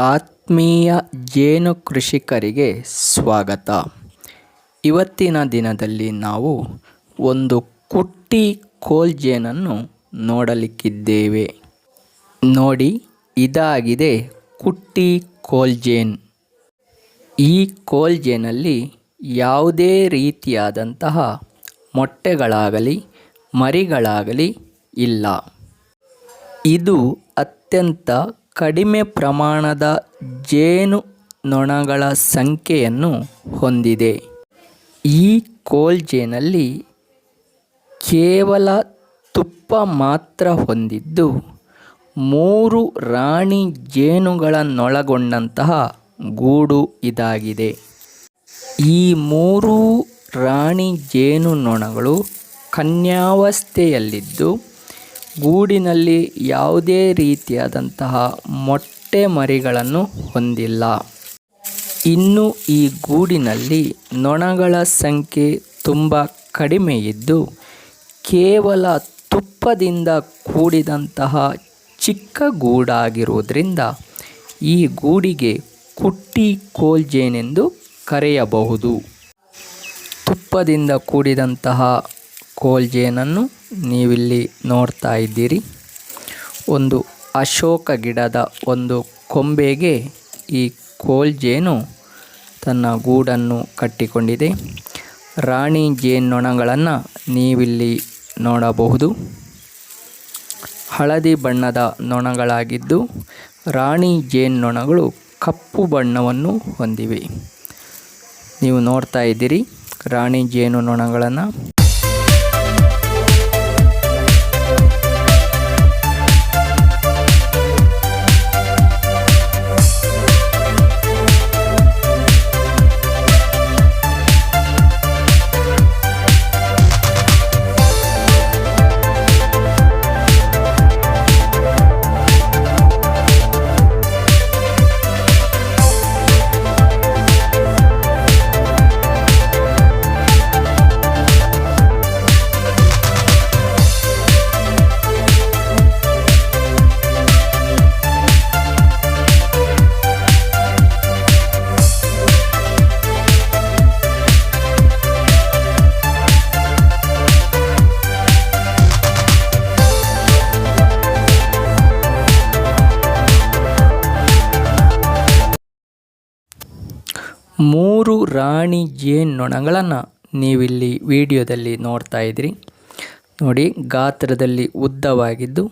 ಆತ್ಮೀಯ ಜೇನು ಕೃಷಿಕರಿಗೆ ಸ್ವಾಗತ. ಇವತ್ತಿನ ದಿನದಲ್ಲಿ ನಾವು ಒಂದು ಕುಟ್ಟಿ ಕೋಲ್ ಜೇನನ್ನು ನೋಡಲಿಕ್ಕಿದ್ದೇವೆ. ನೋಡಿ, ಇದಾಗಿದೆ ಕುಟ್ಟಿ ಕೋಲ್ ಜೇನ್. ಈ ಕೋಲ್ ಜೇನಲ್ಲಿ ಯಾವುದೇ ರೀತಿಯಾದಂತಹ ಮೊಟ್ಟೆಗಳಾಗಲಿ, ಮರಿಗಳಾಗಲಿ ಇಲ್ಲ. ಇದು ಅತ್ಯಂತ ಕಡಿಮೆ ಪ್ರಮಾಣದ ಜೇನು ನೊಣಗಳ ಸಂಖ್ಯೆಯನ್ನು ಹೊಂದಿದೆ. ಈ ಕೋಲ್ ಜೇನಲ್ಲಿ ಕೇವಲ ತುಪ್ಪ ಮಾತ್ರ ಹೊಂದಿದ್ದು, ಮೂರು ರಾಣಿ ಜೇನುಗಳನ್ನೊಳಗೊಂಡಂತಹ ಗೂಡು ಇದಾಗಿದೆ. ಈ ಮೂರೂ ರಾಣಿ ಜೇನುನೊಣಗಳು ಕನ್ಯಾವಸ್ಥೆಯಲ್ಲಿದ್ದು ಗೂಡಿನಲ್ಲಿ ಯಾವುದೇ ರೀತಿಯಾದಂತಹ ಮೊಟ್ಟೆ ಮರಿಗಳನ್ನು ಹೊಂದಿಲ್ಲ. ಇನ್ನು ಈ ಗೂಡಿನಲ್ಲಿ ನೊಣಗಳ ಸಂಖ್ಯೆ ತುಂಬ ಕಡಿಮೆ ಇದ್ದು, ಕೇವಲ ತುಪ್ಪದಿಂದ ಕೂಡಿದಂತಹ ಚಿಕ್ಕ ಗೂಡಾಗಿರುವುದರಿಂದ ಈ ಗೂಡಿಗೆ ಕುಟ್ಟಿ ಕೋಲ್ಜೇನೆಂದು ಕರೆಯಬಹುದು. ತುಪ್ಪದಿಂದ ಕೂಡಿದಂತಹ ಕೋಲ್ಜೇನನ್ನು ನೀವಿಲ್ಲಿ ನೋಡ್ತಾ ಇದ್ದೀರಿ. ಒಂದು ಅಶೋಕ ಗಿಡದ ಒಂದು ಕೊಂಬೆಗೆ ಈ ಕೋಲ್ಜೇನು ತನ್ನ ಗೂಡನ್ನು ಕಟ್ಟಿಕೊಂಡಿದೆ. ರಾಣಿ ಜೇನ್ನೊಣಗಳನ್ನು ನೀವಿಲ್ಲಿ ನೋಡಬಹುದು. ಹಳದಿ ಬಣ್ಣದ ನೊಣಗಳಾಗಿದ್ದು ರಾಣಿ ಜೇನ್ನೊಣಗಳು ಕಪ್ಪು ಬಣ್ಣವನ್ನು ಹೊಂದಿವೆ. ನೀವು ನೋಡ್ತಾ ಇದ್ದೀರಿ ರಾಣಿ ಜೇನು ನೊಣಗಳನ್ನು ಮೂರು ರಾಣಿ ಜೇನ್ನೊಣಗಳನ್ನು ನೀವಿಲ್ಲಿ ವಿಡಿಯೋದಲ್ಲಿ ನೋಡ್ತಾ ಇದ್ದೀರಿ ನೋಡಿ, ಗಾತ್ರದಲ್ಲಿ ಉದ್ದವಾಗಿದ್ದು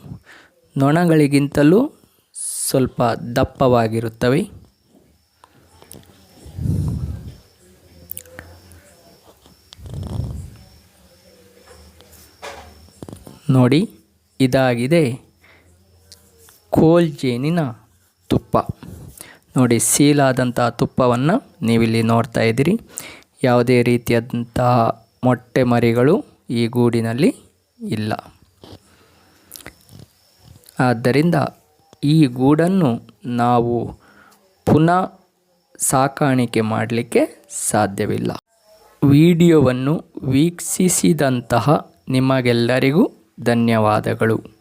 ನೊಣಗಳಿಗಿಂತಲೂ ಸ್ವಲ್ಪ ದಪ್ಪವಾಗಿರುತ್ತವೆ. ನೋಡಿ, ಇದಾಗಿದೆ ಕೋಲ್ ಜೇನಿನ ತುಪ್ಪ. ನೋಡಿ, ಸೀಲಾದಂತಹ ತುಪ್ಪವನ್ನು ನೀವಿಲ್ಲಿ ನೋಡ್ತಾ ಇದ್ದೀರಿ. ಯಾವುದೇ ರೀತಿಯಾದಂತಹ ಮೊಟ್ಟೆ ಮರಿಗಳು ಈ ಗೂಡಿನಲ್ಲಿ ಇಲ್ಲ. ಆದ್ದರಿಂದ ಈ ಗೂಡನ್ನು ನಾವು ಪುನಃ ಸಾಕಾಣಿಕೆ ಮಾಡಲಿಕ್ಕೆ ಸಾಧ್ಯವಿಲ್ಲ. ವಿಡಿಯೋವನ್ನು ವೀಕ್ಷಿಸಿದಂತಹ ನಿಮಗೆಲ್ಲರಿಗೂ ಧನ್ಯವಾದಗಳು.